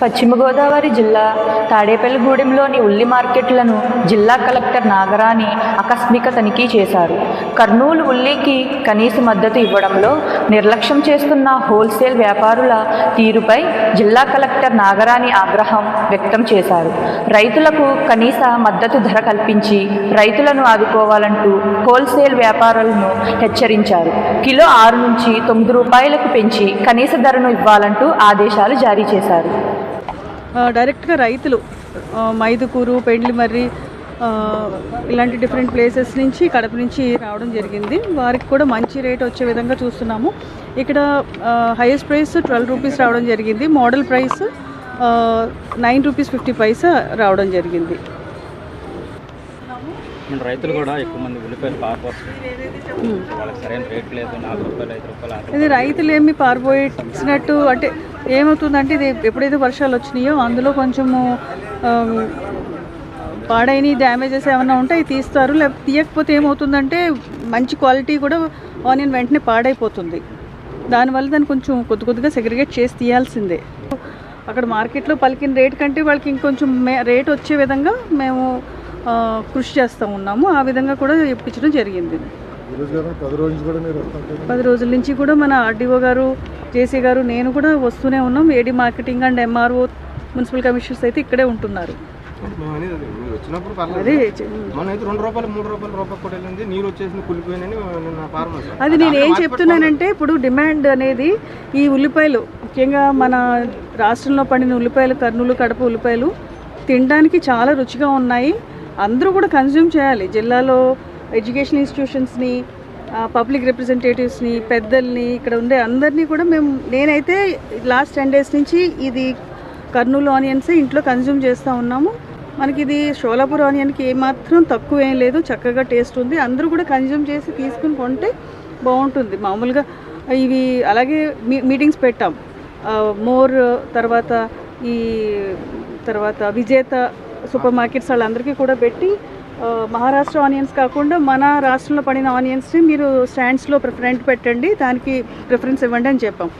పశ్చిమ గోదావరి జిల్లా తాడేపల్లిగూడెంలోని ఉల్లి మార్కెట్లను జిల్లా కలెక్టర్ నాగరాణి ఆకస్మిక తనిఖీ చేశారు. కర్నూలు ఉల్లికి కనీస మద్దతు ఇవ్వడంలో నిర్లక్ష్యం చేస్తున్న హోల్సేల్ వ్యాపారుల తీరుపై జిల్లా కలెక్టర్ నాగరాణి ఆగ్రహం వ్యక్తం చేశారు. రైతులకు కనీస మద్దతు ధర కల్పించి రైతులను ఆదుకోవాలంటూ హోల్సేల్ వ్యాపారులను హెచ్చరించారు. కిలో ఆరు నుంచి తొమ్మిది రూపాయలకు పెంచి కనీస ధరను ఇవ్వాలంటూ ఆదేశాలు జారీ చేశారు. డైరెక్ట్గా రైతులు మైదుకూరు పెండ్లిమర్రి ఇలాంటి డిఫరెంట్ ప్లేసెస్ నుంచి కడప నుంచి రావడం జరిగింది. వారికి కూడా మంచి రేట్ వచ్చే విధంగా చూస్తున్నాము. ఇక్కడ హైయెస్ట్ ప్రైస్ ట్వెల్వ్ రూపీస్ రావడం జరిగింది. Model price nine rupees fifty paisa రావడం జరిగింది. మన రైతులు కూడా ఎక్కువ మంది ఉల్లిపాయలు పారిపోతుంది వాళ్ళకి సరైన రేట్ లేదు నాలుగు రూపాయలు ఐదు రూపాయలు ఆరు ఇది రైతులు ఏమి పారిపోయినట్టు అంటే ఏమవుతుందంటే ఇది ఎప్పుడైతే వర్షాలు వచ్చినాయో అందులో కొంచెము పాడైన డ్యామేజెస్ ఏమైనా ఉంటే అవి తీస్తారు. లేకపోతే తీయకపోతే ఏమవుతుందంటే మంచి క్వాలిటీ కూడా ఆనియన్ వెంటనే పాడైపోతుంది. దానివల్ల దాన్ని కొంచెం కొద్ది కొద్దిగా సెగ్రిగేట్ చేసి తీయాల్సిందే. అక్కడ మార్కెట్లో పలికిన రేట్ కంటే వాళ్ళకి ఇంకొంచెం మే రేట్ వచ్చే విధంగా మేము కృషి చేస్తూ ఉన్నాము. ఆ విధంగా కూడా ఇప్పించడం జరిగింది. పది రోజులు నుంచి కూడా మన ఆర్డీఓ గారు జేసీ గారు నేను కూడా వస్తూనే ఉన్నాం. AD marketing and MRO municipal commissioners అయితే ఇక్కడే ఉంటున్నారు. వచ్చినప్పుడు పర్లేదు అది నేను ఏం చెప్తున్నానంటే ఇప్పుడు డిమాండ్ అనేది ఈ ఉల్లిపాయలు ముఖ్యంగా మన రాష్ట్రంలో పండిన ఉల్లిపాయలు కర్నూలు కడప ఉల్లిపాయలు తినడానికి చాలా రుచిగా ఉన్నాయి. అందరూ కూడా కన్జ్యూమ్ చేయాలి. జిల్లాలో ఎడ్యుకేషన్ ఇన్స్టిట్యూషన్స్ని పబ్లిక్ రిప్రజెంటేటివ్స్ని పెద్దల్ని ఇక్కడ ఉండే అందరినీ కూడా మేము నేనైతే లాస్ట్ టెన్ డేస్ నుంచి ఇది కర్నూలు ఆనియన్స్ ఇంట్లో కన్జ్యూమ్ చేస్తూ ఉన్నాము. మనకి ఇది షోలాపూర్ ఆనియన్కి ఏమాత్రం తక్కువ ఏం లేదు చక్కగా టేస్ట్ ఉంది. అందరూ కూడా కన్జ్యూమ్ చేసి తీసుకుని కొంటే బాగుంటుంది. మామూలుగా ఇవి అలాగే మీ మీటింగ్స్ పెట్టాం. మోర్ తర్వాత ఈ తర్వాత విజేత సూపర్ మార్కెట్స్ వాళ్ళందరికీ కూడా పెట్టి మహారాష్ట్ర ఆనియన్స్ కాకుండా మన రాష్ట్రంలో పడిన ఆనియన్స్ని మీరు స్టాండ్స్లో ప్రిఫరెంట్ పెట్టండి దానికి ప్రిఫరెన్స్ ఇవ్వండి అని చెప్పాం.